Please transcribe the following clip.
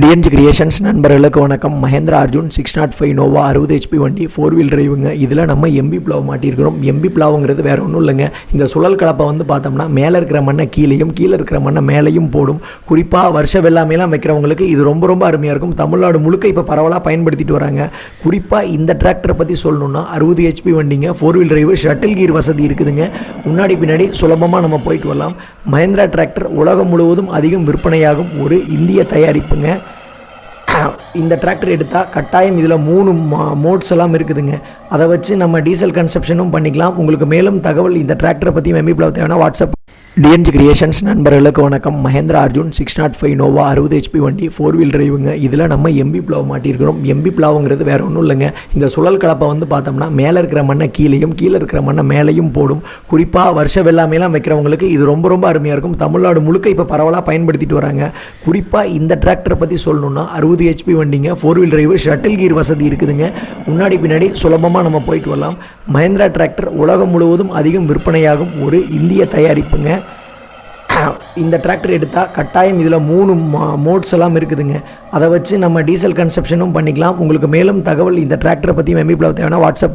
TNG creations நண்பர்களுக்கு வணக்கம். Mahindra Arjun six nought five Novo அறுபது ஹெச்பி வண்டி ஃபோர் வீல் டிரைவுங்க இதில் நம்ம எம்பி பிளாவ் மாட்டியிருக்கிறோம். எம்பி பிளாவுங்கிறது வேறு ஒன்றும் இல்லைங்க. இந்த சுழல் கலப்பை வந்து பார்த்தோம்னா மேலே இருக்கிற மண்ணை கீழேயும் கீழே இருக்கிற மண்ணை மேலேயும் போடும். குறிப்பாக வருஷ வெள்ளாமையெல்லாம் வைக்கிறவங்களுக்கு இது ரொம்ப ரொம்ப அருமையாக இருக்கும். தமிழ்நாடு முழுக்க இப்போ பரவலாக பயன்படுத்திட்டு வராங்க. குறிப்பாக இந்த டிராக்டரை பற்றி சொல்லணும்னா அறுபது ஹெச்பி வண்டிங்க four wheel drive shuttle gear வசதி இருக்குதுங்க. முன்னாடி பின்னாடி சுலபமாக நம்ம போயிட்டு வரலாம். மஹேந்திரா டிராக்டர் உலகம் முழுவதும் அதிகம் விற்பனையாகும் ஒரு இந்திய தயாரிப்புங்க. இந்த டிராக்டர் எடுத்தால் கட்டாயம் இதில் மூணு மோட்ஸ் எல்லாம் இருக்குதுங்க. அதை வச்சு நம்ம டீசல் கன்சப்ஷனும் பண்ணிக்கலாம். உங்களுக்கு மேலும் தகவல் இந்த டிராக்டரை பற்றி மெம்பி பிளவு தேவைன்னா வாட்ஸ்அப் டிஎன்ஜி கிரியேஷன்ஸ் நண்பர்களுக்கு வணக்கம். Mahindra Arjun six nought five Nova அறுபது ஹெச்பி வண்டி ஃபோர் வீல் டிரைவுங்க இதில் நம்ம எம்பி பிளாவ் மாட்டியிருக்கிறோம் எம்பி பிளாவுங்கிறது வேறு ஒன்றும் இல்லைங்க. இந்த சுழல் கலப்பை வந்து பார்த்தோம்னா மேலே இருக்கிற மண்ணை கீழேயும் கீழே இருக்கிற மண்ணை மேலேயும் போடும். குறிப்பாக வருஷ வெள்ளாமையெல்லாம் வைக்கிறவங்களுக்கு இது ரொம்ப ரொம்ப அருமையாக இருக்கும். தமிழ்நாடு முழுக்க இப்போ பரவலாக பயன்படுத்திட்டு வராங்க. குறிப்பாக இந்த டிராக்டரை பற்றி சொல்லணும்னா அறுபது ஹெச்பி வண்டிங்க four wheel drive shuttle gear வசதி இருக்குதுங்க. முன்னாடி பின்னாடி சுலபமாக நம்ம போயிட்டு வரலாம். மஹேந்திரா டிராக்டர் உலகம் முழுவதும் அதிகம் விற்பனையாகும் ஒரு இந்திய தயாரிப்புங்க. இந்த டிராக்டர் எடுத்தால் கட்டாயம் இதில் மூணு மோட்ஸ் எல்லாம் இருக்குதுங்க. அதை வச்சு நம்ம டீசல் கன்சப்ஷனும் பண்ணிக்கலாம். உங்களுக்கு மேலும் தகவல் இந்த டிராக்டரை பற்றி மெம்பி பிளவு தேவைன்னா வாட்ஸ்அப்